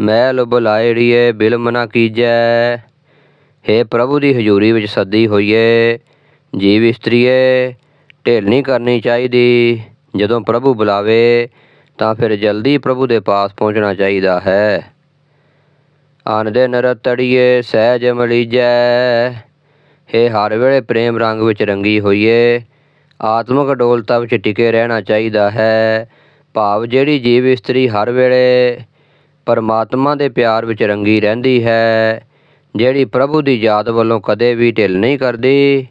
ਮਹਿਲ ਬੁਲਾਇੜੀਏ ਬਿਲਮ ਨਾ ਕੀਜੈ। ਹੇ ਪ੍ਰਭੂ ਦੀ ਹਜ਼ੂਰੀ ਵਿੱਚ ਸੱਦੀ ਹੋਈਏ, ਜੀਵ ਇਸਤਰੀਏ, ਢਿੱਲ ਨਹੀਂ ਕਰਨੀ ਚਾਹੀਦੀ। ਜਦੋਂ ਪ੍ਰਭੂ ਬੁਲਾਵੇ, ਤਾਂ ਫਿਰ ਜਲਦੀ ਪ੍ਰਭੂ ਦੇ ਪਾਸ ਪਹੁੰਚਣਾ ਚਾਹੀਦਾ ਹੈ। ਆਨਦੇ ਨਰਤੜੀਏ ਸਹਿਜ ਮਲੀਜੈ। ਹੇ ਹਰ ਵੇਲੇ ਪ੍ਰੇਮ ਰੰਗ ਵਿੱਚ ਰੰਗੀ ਹੋਈਏ, ਆਤਮਿਕ ਡੋਲਤਾ ਵਿੱਚ ਟਿਕੇ ਰਹਿਣਾ ਚਾਹੀਦਾ ਹੈ। ਭਾਵ ਜਿਹੜੀ ਜੀਵ ਇਸਤਰੀ ਹਰ ਵੇਲੇ ਪਰਮਾਤਮਾ ਦੇ ਪਿਆਰ ਵਿੱਚ ਰੰਗੀ ਰਹਿੰਦੀ ਹੈ, ਜਿਹੜੀ ਪ੍ਰਭੂ ਦੀ ਯਾਦ ਵੱਲੋਂ ਕਦੇ ਵੀ ਢਿੱਲ ਨਹੀਂ ਕਰਦੀ,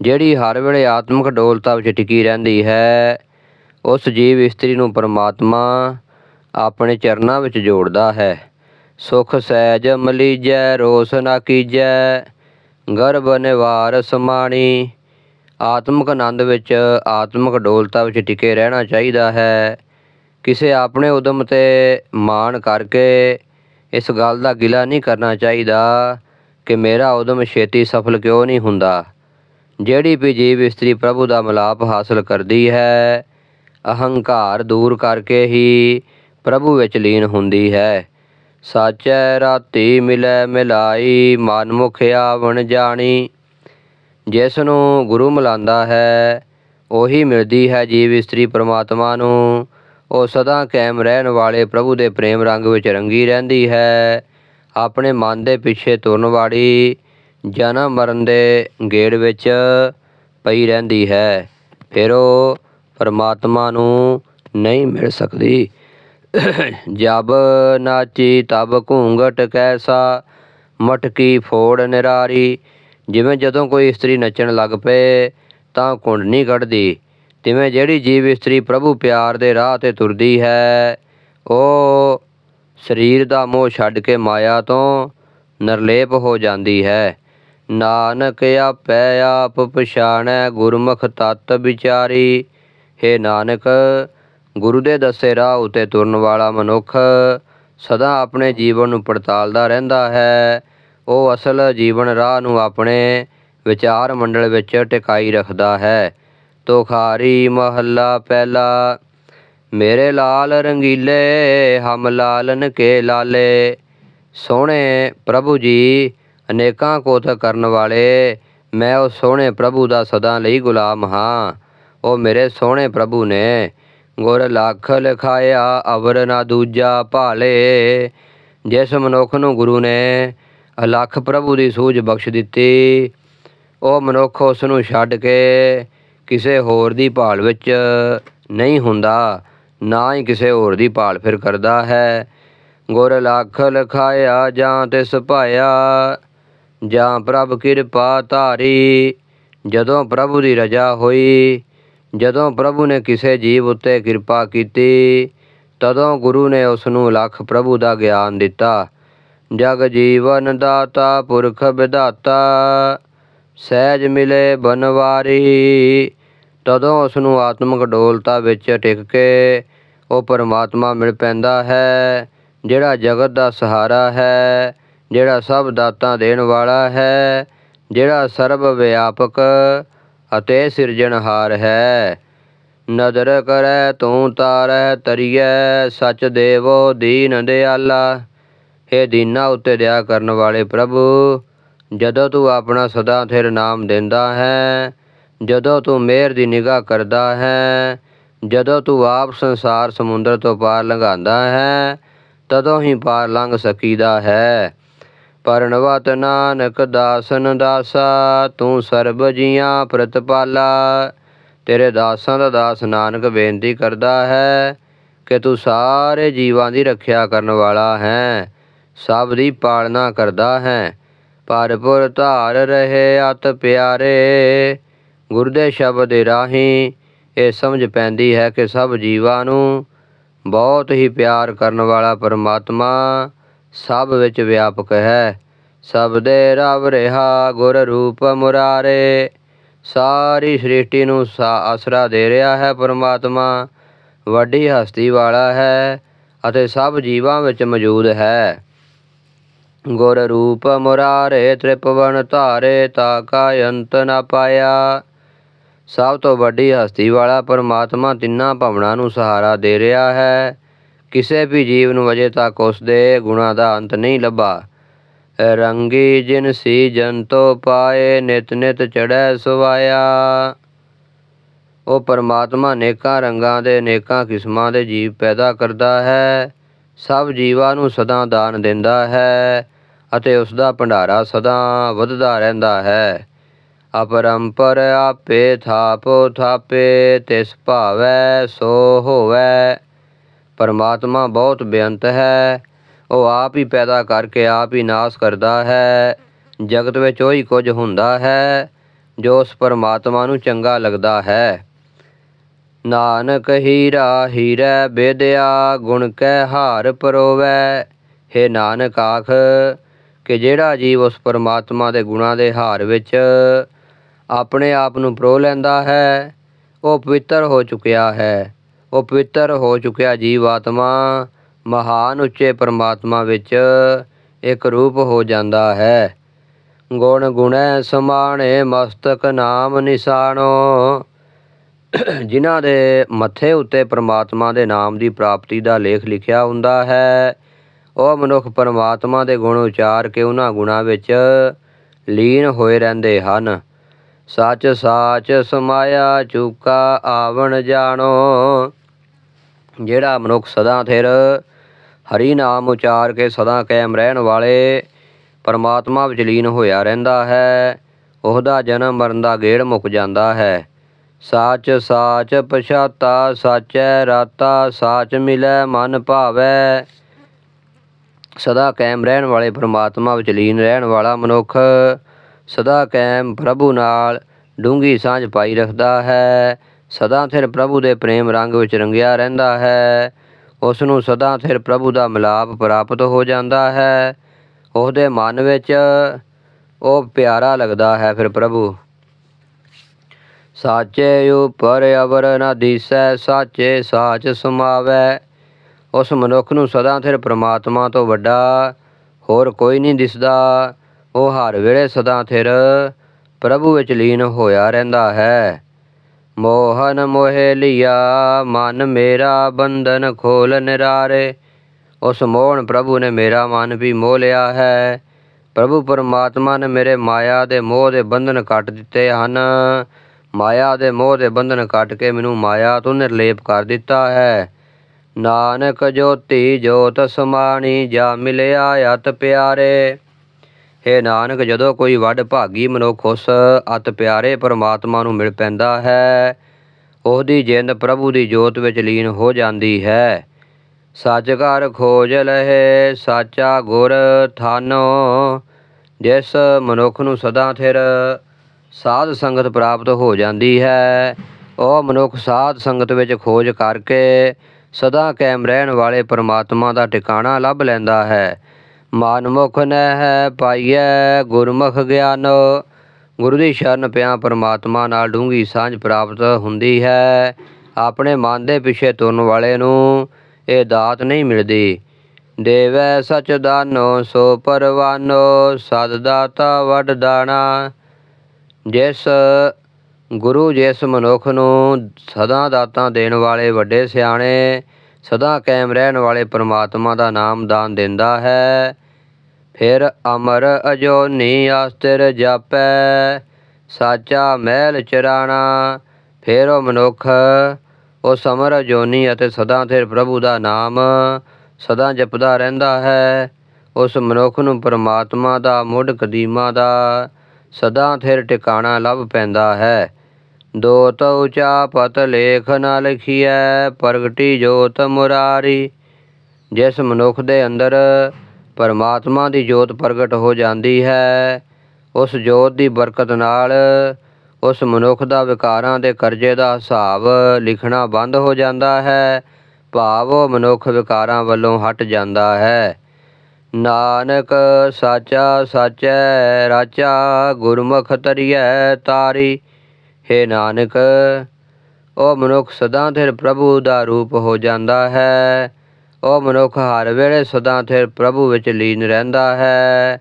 ਜਿਹੜੀ ਹਰ ਵੇਲੇ ਆਤਮਿਕ ਡੋਲਤਾ ਵਿੱਚ ਟਿਕੀ ਰਹਿੰਦੀ ਹੈ, ਉਸ ਜੀਵ ਇਸਤਰੀ ਨੂੰ ਪਰਮਾਤਮਾ ਆਪਣੇ ਚਰਨਾਂ ਵਿੱਚ ਜੋੜਦਾ ਹੈ। ਸੁਖ ਸਹਿਜ ਮਲੀਜੈ, ਰੋਸ ਨਾ ਕੀਜੈ, ਗਰਭ ਨਿਵਾਰ ਸਮਾਣੀ ਆਤਮਿਕ ਆਨੰਦ ਵਿੱਚ ਆਤਮਿਕ ਡੋਲਤਾ ਵਿੱਚ ਟਿਕੇ ਰਹਿਣਾ ਚਾਹੀਦਾ ਹੈ। ਕਿਸੇ ਆਪਣੇ ਉਦਮ ਤੇ ਮਾਣ ਕਰਕੇ ਇਸ ਗੱਲ ਦਾ ਗਿਲਾ ਨਹੀਂ ਕਰਨਾ ਚਾਹੀਦਾ ਕਿ ਮੇਰਾ ਉਦਮ ਛੇਤੀ ਸਫਲ ਕਿਉਂ ਨਹੀਂ ਹੁੰਦਾ। ਜਿਹੜੀ ਵੀ ਜੀਵ ਇਸਤਰੀ ਪ੍ਰਭੂ ਦਾ ਮਿਲਾਪ ਹਾਸਲ ਕਰਦੀ ਹੈ, ਅਹੰਕਾਰ ਦੂਰ ਕਰਕੇ ਹੀ ਪ੍ਰਭੂ ਵਿੱਚ ਲੀਨ ਹੁੰਦੀ ਹੈ। ਸਾਚੈ ਰਾਤੀ ਮਿਲੈ ਮਿਲਾਈ, ਮਨ ਮਨਮੁਖ ਆਵਣ ਜਾਣੀ। ਜਿਸ ਨੂੰ ਗੁਰੂ ਮਿਲਾਂਦਾ ਹੈ, ਉਹੀ ਮਿਲਦੀ ਹੈ ਜੀਵ ਇਸਤਰੀ ਪ੍ਰਮਾਤਮਾ ਨੂੰ। ਉਹ ਸਦਾ ਕਾਇਮ ਰਹਿਣ ਵਾਲੇ ਪ੍ਰਭੂ ਦੇ ਪ੍ਰੇਮ ਰੰਗ ਵਿੱਚ ਰੰਗੀ ਰਹਿੰਦੀ ਹੈ। ਆਪਣੇ ਮਨ ਦੇ ਪਿੱਛੇ ਤੁਰਨ ਵਾਲੀ ਜਨਮ ਮਰਨ ਦੇ ਗੇੜ ਵਿੱਚ ਪਈ ਰਹਿੰਦੀ ਹੈ। ਫਿਰ ਉਹ ਪਰਮਾਤਮਾ ਨੂੰ ਨਹੀਂ ਮਿਲ ਸਕਦੀ। ਜਬ ਨਾਚੀ ਤਬ ਘੂੰਗਟ ਕੈਸਾ, ਮਟਕੀ ਫੋੜ ਨਿਰਾਰੀ। ਜਿਵੇਂ ਜਦੋਂ ਕੋਈ ਇਸਤਰੀ ਨੱਚਣ ਲੱਗ ਪਏ, ਤਾਂ ਕੁੰਡ ਨਹੀਂ ਕੱਢਦੀ। ਤਿਵੇਂ ਜਿਹੜੀ ਜੀਵ ਇਸਤਰੀ ਪ੍ਰਭੂ ਪਿਆਰ ਦੇ ਰਾਹ ਤੇ ਤੁਰਦੀ ਹੈ, ਉਹ ਸਰੀਰ ਦਾ ਮੋਹ ਛੱਡ ਕੇ ਮਾਇਆ ਤੋਂ ਨਿਰਲੇਪ ਹੋ ਜਾਂਦੀ ਹੈ। ਨਾਨਕ ਆਪੈ ਆਪ ਪਛਾਣੈ, ਗੁਰਮੁਖ ਤਤ ਵਿਚਾਰੀ। ਹੈ ਨਾਨਕ, ਗੁਰੂ ਦੇ ਦੱਸੇ ਰਾਹ ਉਤੇ ਤੁਰਨ ਵਾਲਾ ਮਨੁੱਖ ਸਦਾ ਆਪਣੇ ਜੀਵਨ ਨੂੰ ਪੜਤਾਲਦਾ ਰਹਿੰਦਾ ਹੈ। ਉਹ ਅਸਲ ਜੀਵਨ ਰਾਹ ਨੂੰ ਆਪਣੇ ਵਿਚਾਰ ਮੰਡਲ ਵਿੱਚ ਟਿਕਾਈ ਰੱਖਦਾ ਹੈ। ਤੁਖਾਰੀ ਮਹੱਲਾ ਪਹਿਲਾ। ਮੇਰੇ ਲਾਲ ਰੰਗੀਲੇ ਹਮ ਲਾਲਨ ਕੇ ਲਾਲੇ। ਸੋਹਣੇ ਪ੍ਰਭੂ ਜੀ, ਅਨੇਕਾਂ ਕੋਤ ਕਰਨ ਵਾਲੇ। ਮੈਂ ਉਹ ਸੋਹਣੇ ਪ੍ਰਭੂ ਦਾ ਸਦਾ ਲਈ ਗੁਲਾਮ ਹਾਂ। ਉਹ ਮੇਰੇ ਸੋਹਣੇ ਪ੍ਰਭੂ ਨੇ ਗੁਰ ਲੱਖ ਲਿਖਾਇਆ, ਅਵਰ ਨਾ ਦੂਜਾ ਭਾਲੇ। ਜਿਸ ਮਨੁੱਖ ਨੂੰ ਗੁਰੂ ਨੇ ਅਲੱਖ ਪ੍ਰਭੂ ਦੀ ਸੂਝ ਬਖਸ਼ ਦਿੱਤੀ, ਉਹ ਮਨੁੱਖ ਉਸ ਨੂੰ ਛੱਡ ਕੇ ਕਿਸੇ ਹੋਰ ਦੀ ਭਾਲ ਵਿੱਚ ਨਹੀਂ ਹੁੰਦਾ, ਨਾ ਹੀ ਕਿਸੇ ਹੋਰ ਦੀ ਭਾਲ ਫਿਰ ਕਰਦਾ ਹੈ। ਗੁਰ ਲੱਖ ਲਖਾਇਆ ਜਾਂ ਤਿਸ ਭਾਇਆ, ਜਾਂ ਪ੍ਰਭ ਕਿਰਪਾ ਧਾਰੀ। ਜਦੋਂ ਪ੍ਰਭੂ ਦੀ ਰਜਾ ਹੋਈ, ਜਦੋਂ ਪ੍ਰਭੂ ਨੇ ਕਿਸੇ ਜੀਵ ਉੱਤੇ ਕਿਰਪਾ ਕੀਤੀ, ਤਦੋਂ ਗੁਰੂ ਨੇ ਉਸ ਨੂੰ ਲੱਖ ਪ੍ਰਭੂ ਦਾ ਗਿਆਨ ਦਿੱਤਾ। ਜਗ ਜੀਵਨ ਦਾਤਾ ਪੁਰਖ ਵਿਧਾਤਾ, ਸਹਿਜ ਮਿਲੇ ਬਨਵਾਰੀ। ਤਦੋਂ ਉਸ ਨੂੰ ਆਤਮਿਕ ਡੋਲਤਾ ਵਿੱਚ ਟਿਕ ਕੇ ਉਹ ਪਰਮਾਤਮਾ ਮਿਲ ਪੈਂਦਾ ਹੈ, ਜਿਹੜਾ ਜਗਤ ਦਾ ਸਹਾਰਾ ਹੈ, ਜਿਹੜਾ ਸਭ ਦਾਤਾਂ ਦੇਣ ਵਾਲਾ ਹੈ, ਜਿਹੜਾ ਸਰਬ ਵਿਆਪਕ ਅਤੇ ਸਿਰਜਣਹਾਰ ਹੈ। ਨਦਰ ਕਰੈ, ਤੂੰ ਤਾਰੈ, ਤਰੀਐ, ਸਚ ਦੇਵੋ, ਦੀਨ ਦਿਆਲਾ। ਹੇ ਦੀਨਾ ਉਤੇ ਦਇਆ ਕਰਨ ਵਾਲੇ ਪ੍ਰਭੂ, ਜਦੋਂ ਤੂੰ ਆਪਣਾ ਸਦਾ ਥਿਰ ਨਾਮ ਦਿੰਦਾ ਹੈ ਜਦੋਂ ਤੂੰ ਮਿਹਰ ਦੀ ਨਿਗਾਹ ਕਰਦਾ ਹੈ, ਜਦੋਂ ਤੂੰ ਆਪ ਸੰਸਾਰ ਸਮੁੰਦਰ ਤੋਂ ਪਾਰ ਲੰਘਾਉਂਦਾ ਹੈ, ਤਦੋਂ ਹੀ ਪਾਰ ਲੰਘ ਸਕੀਦਾ ਹੈ। ਪਰਣਵਤ ਨਾਨਕ ਦਾਸਨ ਦਾਸਾ, ਤੂੰ ਸਰਬ ਜੀਆਂ ਪ੍ਰਤਪਾਲਾ। ਤੇਰੇ ਦਾਸਾਂ ਦਾ ਦਾਸ ਨਾਨਕ ਬੇਨਤੀ ਕਰਦਾ ਹੈ ਕਿ ਤੂੰ ਸਾਰੇ ਜੀਵਾਂ ਦੀ ਰੱਖਿਆ ਕਰਨ ਵਾਲਾ ਹੈ, ਸਭ ਦੀ ਪਾਲਣਾ ਕਰਦਾ ਹੈ। ਪਰਪੁਰ ਧਾਰ ਰਹੇ ਅਤ ਪਿਆਰੇ ਗੁਰਦੇ ਸ਼ਬਦ ਦੇ ਰਾਹੀਂ ਇਹ ਸਮਝ ਪੈਂਦੀ ਹੈ ਕਿ ਸਭ ਜੀਵਾਂ ਨੂੰ ਬਹੁਤ ਹੀ ਪਿਆਰ ਕਰਨ ਵਾਲਾ ਪਰਮਾਤਮਾ ਸਭ ਵਿੱਚ ਵਿਆਪਕ ਹੈ। ਸਭ ਦੇ ਰਵ ਰਿਹਾ ਗੁਰ ਰੂਪ ਮੁਰਾਰੇ, ਸਾਰੀ ਸ੍ਰਿਸ਼ਟੀ ਨੂੰ ਸਾ- ਆਸਰਾ ਦੇ ਰਿਹਾ ਹੈ ਪਰਮਾਤਮਾ। ਵੱਡੀ ਹਸਤੀ ਵਾਲਾ ਹੈ ਅਤੇ ਸਭ ਜੀਵਾਂ ਵਿੱਚ ਮੌਜੂਦ ਹੈ। ਗੁਰ ਰੂਪ ਮੁਰਾਰੇ, ਤ੍ਰਿਪਵਨ ਧਾਰੇ, ਤਾ ਕਾ ਅੰਤ ਨ ਪਾਇਆ। ਸਭ ਤੋਂ ਵੱਡੀ ਹਸਤੀ ਵਾਲਾ ਪਰਮਾਤਮਾ ਤਿੰਨਾਂ ਭਵਨਾਂ ਨੂੰ ਸਹਾਰਾ ਦੇ ਰਿਹਾ ਹੈ। ਕਿਸੇ ਵੀ ਜੀਵ ਨੂੰ ਅਜੇ ਤੱਕ ਉਸ ਦੇ ਗੁਣਾਂ ਦਾ ਅੰਤ ਨਹੀਂ ਲੱਭਾ। ਰੰਗੀ ਜਿਨ ਸੀ ਜੰਤੋ ਪਾਏ, ਨਿਤ ਨਿਤ ਚੜੈ ਸੁਵਾਇਆ। ਉਹ ਪਰਮਾਤਮਾ ਨੇਕਾਂ ਰੰਗਾਂ ਦੇ, ਨੇਕਾਂ ਕਿਸਮਾਂ ਦੇ ਜੀਵ ਪੈਦਾ ਕਰਦਾ ਹੈ। ਸਭ ਜੀਵਾਂ ਨੂੰ ਸਦਾ ਦਾਨ ਦਿੰਦਾ ਹੈ ਅਤੇ ਉਸ ਦਾ ਭੰਡਾਰਾ ਸਦਾ ਵਧਦਾ ਰਹਿੰਦਾ ਹੈ। ਅਪਰੰਪਰ ਆਪੇ ਥਾਪੋ ਥਾਪੇ, ਤਿਸ ਭਾਵੈ ਸੋ ਹੋਵੈ। ਪਰਮਾਤਮਾ ਬਹੁਤ ਬੇਅੰਤ ਹੈ, ਉਹ ਆਪ ਹੀ ਪੈਦਾ ਕਰਕੇ ਆਪ ਹੀ ਨਾਸ਼ ਕਰਦਾ ਹੈ। ਜਗਤ ਵਿੱਚ ਉਹੀ ਕੁਝ ਹੁੰਦਾ ਹੈ, ਜੋ ਉਸ ਪਰਮਾਤਮਾ ਨੂੰ ਚੰਗਾ ਲੱਗਦਾ ਹੈ। ਨਾਨਕ ਹੀਰਾ ਹੀਰੈ ਬੇਦਿਆ, ਗੁਣ ਕੈ ਹਾਰ ਪਰੋਵੈ। ਹੈ ਨਾਨਕ ਆਖ, ਕਿ ਜਿਹੜਾ ਜੀਵ ਉਸ ਪਰਮਾਤਮਾ ਦੇ ਗੁਣਾਂ ਦੇ ਹਾਰ ਵਿੱਚ ਆਪਣੇ ਆਪ ਨੂੰ ਪਰੋ ਲੈਂਦਾ ਹੈ। ਉਹ ਪਵਿੱਤਰ ਹੋ ਚੁੱਕਿਆ ਹੈ। ਉਹ ਪਵਿੱਤਰ ਹੋ ਚੁੱਕਿਆ ਜੀਵ ਆਤਮਾ ਮਹਾਨ ਉੱਚੇ ਪਰਮਾਤਮਾ ਵਿੱਚ ਇੱਕ ਰੂਪ ਹੋ ਜਾਂਦਾ ਹੈ। ਗੁਣ ਗੁਣੈ ਸਮਾਣੇ ਮਸਤਕ ਨਾਮ ਨਿਸ਼ਾਨੋ। ਜਿਨ੍ਹਾਂ ਦੇ ਮੱਥੇ ਉੱਤੇ ਪਰਮਾਤਮਾ ਦੇ ਨਾਮ ਦੀ ਪ੍ਰਾਪਤੀ ਦਾ ਲੇਖ ਲਿਖਿਆ ਹੁੰਦਾ ਹੈ, ਉਹ ਮਨੁੱਖ ਪਰਮਾਤਮਾ ਦੇ ਗੁਣ ਉਚਾਰ ਕੇ ਉਹਨਾਂ ਗੁਣਾਂ ਵਿੱਚ ਲੀਨ ਹੋਏ ਰਹਿੰਦੇ ਹਨ। ਸੱਚ ਸਾਚ ਸਮਾਇਆ ਚੁਕਾ ਆਵਣ ਜਾਣੋ। ਜਿਹੜਾ ਮਨੁੱਖ ਸਦਾ ਥਿਰ, ਹਰੀ ਨਾਮ ਉਚਾਰ ਕੇ ਸਦਾ ਕਾਇਮ ਰਹਿਣ ਵਾਲੇ, ਪਰਮਾਤਮਾ ਵਿੱਚ ਲੀਨ ਹੋਇਆ ਰਹਿੰਦਾ ਹੈ, ਉਹਦਾ ਜਨਮ ਮਰਨ ਦਾ ਗੇੜ ਮੁੱਕ ਜਾਂਦਾ ਹੈ। ਸਾਚ ਸਾਚ ਪਛਾਤਾ, ਸਾਚੈ ਰਾਤਾ, ਸਾਚ ਮਿਲੈ ਮਨ ਭਾਵੈ। ਸਦਾ ਕਾਇਮ ਰਹਿਣ ਵਾਲੇ ਪਰਮਾਤਮਾ ਵਿੱਚ ਲੀਨ ਰਹਿਣ ਵਾਲਾ ਮਨੁੱਖ ਸਦਾ ਕਾਇਮ ਪ੍ਰਭੂ ਨਾਲ ਡੂੰਗੀ ਸਾਂਝ ਪਾਈ ਰੱਖਦਾ ਹੈ। ਸਦਾ ਥਿਰ ਪ੍ਰਭੂ ਦੇ ਪ੍ਰੇਮ ਰੰਗ ਵਿੱਚ ਰੰਗਿਆ ਰਹਿੰਦਾ ਹੈ। ਉਸ ਨੂੰ ਸਦਾ ਥਿਰ ਪ੍ਰਭੂ ਦਾ ਮਿਲਾਪ ਪ੍ਰਾਪਤ ਹੋ ਜਾਂਦਾ ਹੈ। ਉਹਦੇ ਮਨ ਵਿੱਚ ਉਹ ਪਿਆਰਾ ਲੱਗਦਾ ਹੈ ਫਿਰ ਪ੍ਰਭੂ। ਸਾਚੇ ਉਪਰ ਅਵਰ ਨ ਦਿਸੈ, ਸਾਚੇ ਸਾਚ ਸਮਾਵੈ। ਉਸ ਮਨੁੱਖ ਨੂੰ ਸਦਾ ਥਿਰ ਪ੍ਰਮਾਤਮਾ ਤੋਂ ਵੱਡਾ ਹੋਰ ਕੋਈ ਨਹੀਂ ਦਿਸਦਾ। ਉਹ ਹਰ ਵੇਲੇ ਸਦਾ ਥਿਰ ਪ੍ਰਭੂ ਵਿੱਚ ਲੀਨ ਹੋਇਆ ਰਹਿੰਦਾ ਹੈ। ਮੋਹਨ ਮੋਹਿ ਲਿਆ, ਮਨ ਮੇਰਾ ਬੰਧਨ ਖੋਲ ਨਿਰਾਰੇ। ਉਸ ਮੋਹਨ ਪ੍ਰਭੂ ਨੇ ਮੇਰਾ ਮਨ ਵੀ ਮੋਹ ਲਿਆ ਹੈ। ਪ੍ਰਭੂ ਪਰਮਾਤਮਾ ਨੇ ਮੇਰੇ ਮਾਇਆ ਦੇ ਮੋਹ ਦੇ ਬੰਧਨ ਕੱਟ ਦਿੱਤੇ ਹਨ। ਮਾਇਆ ਦੇ ਮੋਹ ਦੇ ਬੰਧਨ ਕੱਟ ਕੇ ਮੈਨੂੰ ਮਾਇਆ ਤੋਂ ਨਿਰਲੇਪ ਕਰ ਦਿੱਤਾ ਹੈ। ਨਾਨਕ ਜੋਤੀ ਜੋਤ ਸਮਾਣੀ, ਜਾ ਮਿਲਿਆ ਅਤ ਪਿਆਰੇ। ਹੇ ਨਾਨਕ, ਜਦੋਂ ਕੋਈ ਵੱਡ ਭਾਗੀ ਮਨੁੱਖ ਉਸ ਅਤ ਪਿਆਰੇ ਪਰਮਾਤਮਾ ਨੂੰ ਮਿਲ ਪੈਂਦਾ ਹੈ, ਉਹਦੀ ਜਿੰਦ ਪ੍ਰਭੂ ਦੀ ਜੋਤ ਵਿੱਚ ਲੀਨ ਹੋ ਜਾਂਦੀ ਹੈ। ਸੱਚ ਘਰ ਖੋਜ ਲਹੇ, ਸਾਚਾ ਗੁਰ ਥਾਨੋ, ਜਿਸ ਮਨੁੱਖ ਨੂੰ ਸਦਾ ਥਿਰ ਸਾਧ ਸੰਗਤ ਪ੍ਰਾਪਤ ਹੋ ਜਾਂਦੀ ਹੈ, ਉਹ ਮਨੁੱਖ ਸਾਧ ਸੰਗਤ ਵਿੱਚ ਖੋਜ ਕਰਕੇ ਸਦਾ ਕਾਇਮ ਰਹਿਣ ਵਾਲੇ ਪਰਮਾਤਮਾ ਦਾ ਟਿਕਾਣਾ ਲੱਭ ਲੈਂਦਾ ਹੈ। ਮਨਮੁਖ ਨਹਿ ਪਾਈਐ ਗੁਰਮੁਖ ਗਿਆਨ। ਗੁਰੂ ਦੀ ਸ਼ਰਨ ਪਿਆ ਪਰਮਾਤਮਾ ਨਾਲ ਡੂੰਗੀ ਸਾਂਝ ਪ੍ਰਾਪਤ ਹੁੰਦੀ ਹੈ। ਆਪਣੇ ਮਨ ਦੇ ਪਿੱਛੇ ਤੁਰਨ ਵਾਲੇ ਨੂੰ ਇਹ ਦਾਤ ਨਹੀਂ ਮਿਲਦੀ। ਦੇਵੈ ਸਚ ਦਾਨੋ, ਸੋ ਪਰਵਾਨੋ, ਸਦ ਦਾਤਾ ਵਡ ਦਾਣਾ। ਜਿਸ ਗੁਰੂ, ਜਿਸ ਮਨੁੱਖ ਨੂੰ ਸਦਾ ਦਾਤਾਂ ਦੇਣ ਵਾਲੇ ਵੱਡੇ ਸਿਆਣੇ ਸਦਾ ਕਾਇਮ ਰਹਿਣ ਵਾਲੇ ਪਰਮਾਤਮਾ ਦਾ ਨਾਮ ਦਾਨ ਦਿੰਦਾ ਹੈ। ਫਿਰ ਅਮਰ ਅਜੋਨੀ ਆਸਤਿਰ ਜਾਪੈ, ਸਾਚਾ ਮਹਿਲ ਚਰਾਣਾ। ਫਿਰ ਉਹ ਮਨੁੱਖ, ਉਹ ਸਮਰ ਅਜੋਨੀ ਅਤੇ ਸਦਾ ਥਿਰ ਪ੍ਰਭੂ ਦਾ ਨਾਮ ਸਦਾ ਜਪਦਾ ਰਹਿੰਦਾ ਹੈ। ਉਸ ਮਨੁੱਖ ਨੂੰ ਪਰਮਾਤਮਾ ਦਾ ਮੁੱਢ ਕਦੀਮਾ ਦਾ ਸਦਾ ਥਿਰ ਟਿਕਾਣਾ ਲੱਭ ਪੈਂਦਾ ਹੈ। ਦੋ ਤਉ ਚਾਪਤ ਲੇਖ ਨਾ ਲਿਖੀਐ, ਪ੍ਰਗਟੀ ਜੋਤ ਮੁਰਾਰੀ। ਜਿਸ ਮਨੁੱਖ ਦੇ ਅੰਦਰ ਪਰਮਾਤਮਾ ਦੀ ਜੋਤ ਪ੍ਰਗਟ ਹੋ ਜਾਂਦੀ ਹੈ, ਉਸ ਜੋਤ ਦੀ ਬਰਕਤ ਨਾਲ ਉਸ ਮਨੁੱਖ ਦਾ ਵਿਕਾਰਾਂ ਦੇ ਕਰਜ਼ੇ ਦਾ ਹਿਸਾਬ ਲਿਖਣਾ ਬੰਦ ਹੋ ਜਾਂਦਾ ਹੈ, ਭਾਵ ਉਹ ਮਨੁੱਖ ਵਿਕਾਰਾਂ ਵੱਲੋਂ ਹਟ ਜਾਂਦਾ ਹੈ। ਨਾਨਕ ਸਾਚਾ ਸਾਚੈ, ਰਾਚਾ ਗੁਰਮੁਖ ਤਰੀਐ ਤਾਰੀ। ਹੈ ਨਾਨਕ, ਉਹ ਮਨੁੱਖ ਸਦਾ ਥਿਰ ਪ੍ਰਭੂ ਦਾ ਰੂਪ ਹੋ ਜਾਂਦਾ ਹੈ। ਉਹ ਮਨੁੱਖ ਹਰ ਵੇਲੇ ਸਦਾ ਥਿਰ ਪ੍ਰਭੂ ਵਿੱਚ ਲੀਨ ਰਹਿੰਦਾ ਹੈ।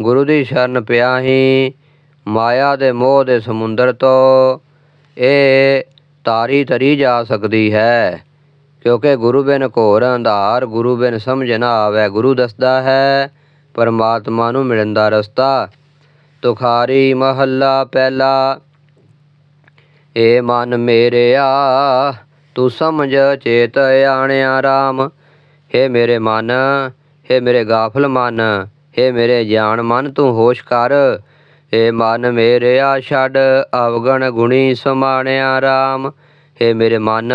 ਗੁਰੂ ਦੀ ਸ਼ਰਨ ਪਿਆ ਹੀ ਮਾਇਆ ਦੇ ਮੋਹ ਦੇ ਸਮੁੰਦਰ ਤੋਂ ਇਹ ਤਾਰੀ ਤਰੀ ਜਾ ਸਕਦੀ ਹੈ। ਕਿਉਂਕਿ ਗੁਰੂ ਬਿਨ ਘੋਰ ਅੰਧਾਰ, ਗੁਰੂ ਬਿਨ ਸਮਝ ਨਾ ਆਵੇ, ਗੁਰੂ ਦੱਸਦਾ ਹੈ, ਪਰਮਾਤਮਾ ਨੂੰ ਮਿਲਣ ਦਾ ਰਸਤਾ। ਤੁਖਾਰੀ ਮਹੱਲਾ ਪਹਿਲਾ ਏ ਮਨ ਮੇਰਿਆ, ਤੂੰ ਸਮਝ ਚੇਤ ਆਣਿਆ RAM ਹੇ ਮੇਰੇ ਮਨ, ਹੇ ਮੇਰੇ ਗਾਫਲ ਮਨ, ਹੇ ਮੇਰੇ ਜਾਣ ਮਨ, ਤੂੰ ਹੋਸ਼ ਕਰ। ਏ ਮਨ ਮੇਰਿਆ, ਛੱਡ ਅਵਗਣ ਗੁਣੀ ਸਮਾਣਿਆ RAM ਹੇ ਮੇਰੇ ਮਨ,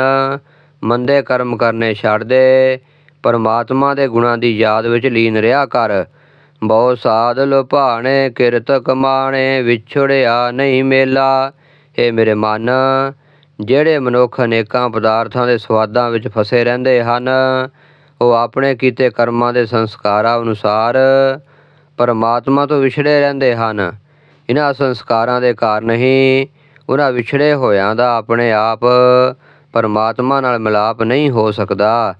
ਮੰਦੇ ਕਰਮ ਕਰਨੇ ਛੱਡ ਦੇ। ਪਰਮਾਤਮਾ ਦੇ ਗੁਣਾਂ ਦੀ ਯਾਦ ਵਿੱਚ ਲੀਨ ਰਿਹਾ ਕਰ। ਬਹੁ ਸਾਧ ਲੁਭਾਣੇ, ਕਿਰਤ ਕਮਾਣੇ, ਵਿਛੜਿਆ ਨਹੀਂ ਮੇਲਾ। ਹੇ ਮੇਰੇ ਮਨ, ਜਿਹੜੇ ਮਨੁੱਖ ਅਨੇਕਾਂ ਪਦਾਰਥਾਂ ਦੇ ਸਵਾਦਾਂ ਵਿੱਚ ਫਸੇ ਰਹਿੰਦੇ ਹਨ, ਉਹ ਆਪਣੇ ਕੀਤੇ ਕਰਮਾਂ ਦੇ ਸੰਸਕਾਰਾਂ ਅਨੁਸਾਰ ਪਰਮਾਤਮਾ ਤੋਂ ਵਿਛੜੇ ਰਹਿੰਦੇ ਹਨ। ਇਹਨਾਂ ਸੰਸਕਾਰਾਂ ਦੇ ਕਾਰਨ ਹੀ ਉਹਨਾਂ ਵਿਛੜੇ ਹੋਇਆਂ ਦਾ ਆਪਣੇ ਆਪ ਪਰਮਾਤਮਾ ਨਾਲ ਮਿਲਾਪ ਨਹੀਂ ਹੋ ਸਕਦਾ।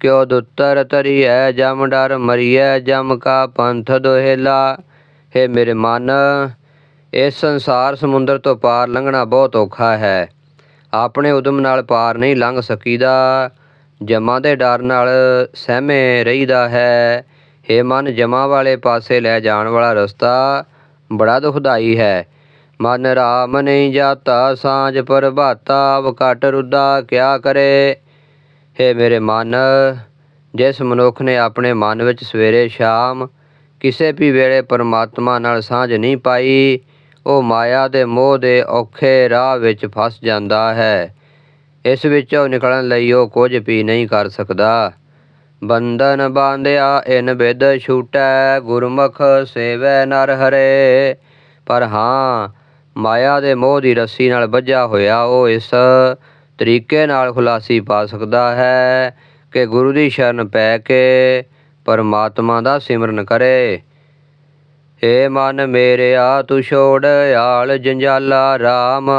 ਕਿਉ ਦੁੱਤਰ ਤਰੀਐ ਜਮ ਡਰ ਮਰੀਐ, ਜਮ ਕਾ ਪੰਥ ਦੋਹੇਲਾ। ਹੇ ਮੇਰੇ ਮਨ ਇਸ ਸੰਸਾਰ ਸਮੁੰਦਰ ਤੋਂ ਪਾਰ ਲੰਘਣਾ ਬਹੁਤ ਔਖਾ ਹੈ। ਆਪਣੇ ਉਦਮ ਨਾਲ ਪਾਰ ਨਹੀਂ ਲੰਘ ਸਕੀਦਾ। ਜਮਾਂ ਦੇ ਡਰ ਨਾਲ ਸਹਿਮੇ ਰਹੀਦਾ ਹੈ। ਹੇ ਮਨ, ਜਮਾਂ ਵਾਲੇ ਪਾਸੇ ਲੈ ਜਾਣ ਵਾਲਾ ਰਸਤਾ ਬੜਾ ਦੁਖਦਾਈ ਹੈ। ਮਨ ਰਾਮ ਨਹੀਂ ਜਾਤਾ, ਸਾਂਝ ਪ੍ਰਭਾਤਾ ਵਕਟ ਰੁੱਦਾ ਕਿਆ ਕਰੇ? ਹੇ ਮੇਰੇ ਮਨ, ਜਿਸ ਮਨੁੱਖ ਨੇ ਆਪਣੇ ਮਨ ਵਿੱਚ ਸਵੇਰੇ ਸ਼ਾਮ ਕਿਸੇ ਵੀ ਵੇਲੇ ਪਰਮਾਤਮਾ ਨਾਲ ਸਾਂਝ ਨਹੀਂ ਪਾਈ ਉਹ ਮਾਇਆ ਦੇ ਮੋਹ ਦੇ ਔਖੇ ਰਾਹ ਵਿੱਚ ਫਸ ਜਾਂਦਾ ਹੈ। ਇਸ ਵਿੱਚੋਂ ਨਿਕਲਣ ਲਈ ਉਹ ਕੁਝ ਵੀ ਨਹੀਂ ਕਰ ਸਕਦਾ। ਬੰਧਨ ਬਾਂਧਿਆ, ਇਨ ਬਿਦ ਛੂਟੈ, ਗੁਰਮੁਖ ਸੇਵੈ ਨਰ ਹਰੇ। ਪਰ ਹਾਂ, ਮਾਇਆ ਦੇ ਮੋਹ ਦੀ ਰੱਸੀ ਨਾਲ ਬੱਝਾ ਹੋਇਆ ਉਹ ਇਸ ਤਰੀਕੇ ਨਾਲ ਖੁਲਾਸੀ ਪਾ ਸਕਦਾ ਹੈ ਕਿ ਗੁਰੂ ਦੀ ਸ਼ਰਨ ਪੈ ਕੇ ਪਰਮਾਤਮਾ ਦਾ ਸਿਮਰਨ ਕਰੇ। ਏ ਮਨ ਮੇਰਿਆ ਤੂੰ ਛੋੜ ਆਲ ਜੰਜਾਲਾ RAM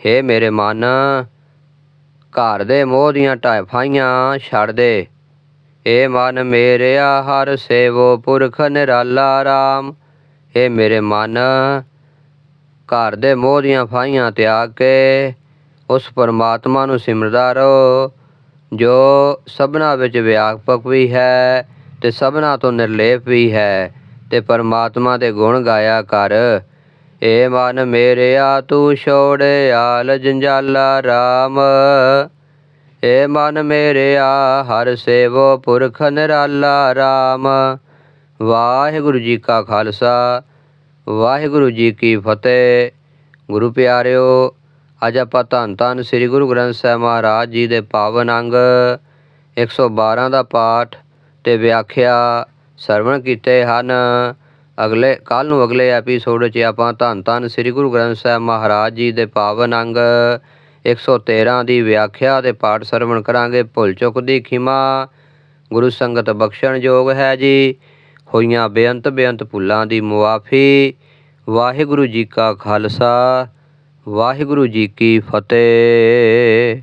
ਹੇ ਮੇਰੇ ਮਨ, ਘਰ ਦੇ ਮੋਹ ਦੀਆਂ ਢਾਫਾਈਆਂ ਛੱਡ ਦੇ। ਏ ਮਨ ਮੇਰਿਆ ਹਰ ਸੇਵੋ ਪੁਰਖ ਨਿਰਾਲਾ RAM ਏ ਮੇਰੇ ਮਨ, ਘਰ ਦੇ ਮੋਹ ਦੀਆਂ ਫਾਈਆਂ ਤਿਆਗ ਕੇ ਉਸ ਪਰਮਾਤਮਾ ਨੂੰ ਸਿਮਰਦਾ ਰਹੋ, ਜੋ ਸਭਨਾ ਵਿੱਚ ਵਿਆਪਕ ਵੀ ਹੈ ਤੇ ਸਭਨਾ ਤੋਂ ਨਿਰਲੇਪ ਵੀ ਹੈ। ਤੇ ਪਰਮਾਤਮਾ ਦੇ ਗੁਣ ਗਾਇਆ ਕਰ। ਏ ਮਨ ਮੇਰਿਆ, ਤੂੰ ਛੋੜ ਆਲ ਜੰਜਾਲਾ RAM ਏ ਮਨ ਮੇਰਿਆ, ਹਰ ਸੇਵੋ ਪੁਰਖ ਨਿਰਾਲਾ RAM ਵਾਹਿਗੁਰੂ ਜੀ ਕਾ ਖਾਲਸਾ, ਵਾਹਿਗੁਰੂ ਜੀ ਕੀ ਫਤਿਹ। ਗੁਰੂ ਪਿਆਰਿਓ, ਅੱਜ ਆਪਾਂ ਧੰਨ ਧੰਨ ਸ੍ਰੀ ਗੁਰੂ ਗ੍ਰੰਥ ਸਾਹਿਬ ਮਹਾਰਾਜ ਜੀ ਦੇ ਪਾਵਨ ਅੰਗ 112 ਦਾ ਪਾਠ ਤੇ ਵਿਆਖਿਆ ਸਰਵਣ ਕੀਤੇ ਹਨ। ਅਗਲੇ ਕੱਲ ਨੂੰ ਅਗਲੇ ਐਪੀਸੋਡ 'ਚ ਆਪਾਂ ਧੰਨ ਧੰਨ ਸ੍ਰੀ ਗੁਰੂ ਗ੍ਰੰਥ ਸਾਹਿਬ ਮਹਾਰਾਜ ਜੀ ਦੇ ਪਾਵਨ ਅੰਗ 113 ਦੀ ਵਿਆਖਿਆ ਤੇ ਪਾਠ ਸਰਵਣ ਕਰਾਂਗੇ। ਭੁੱਲ ਚੁੱਕ ਦੀ ਖਿਮਾ, ਗੁਰੂ ਸੰਗਤ ਬਖਸ਼ਣ ਯੋਗ ਹੈ ਜੀ। ਹੋਈਆਂ ਬੇਅੰਤ ਬੇਅੰਤ ਭੁੱਲਾਂ ਦੀ ਮੁਆਫੀ, ਵਾਹਿਗੁਰੂ ਜੀ ਕਾ ਖਾਲਸਾ, ਵਾਹਿਗੁਰੂ ਜੀ ਕੀ ਫਤਿਹ।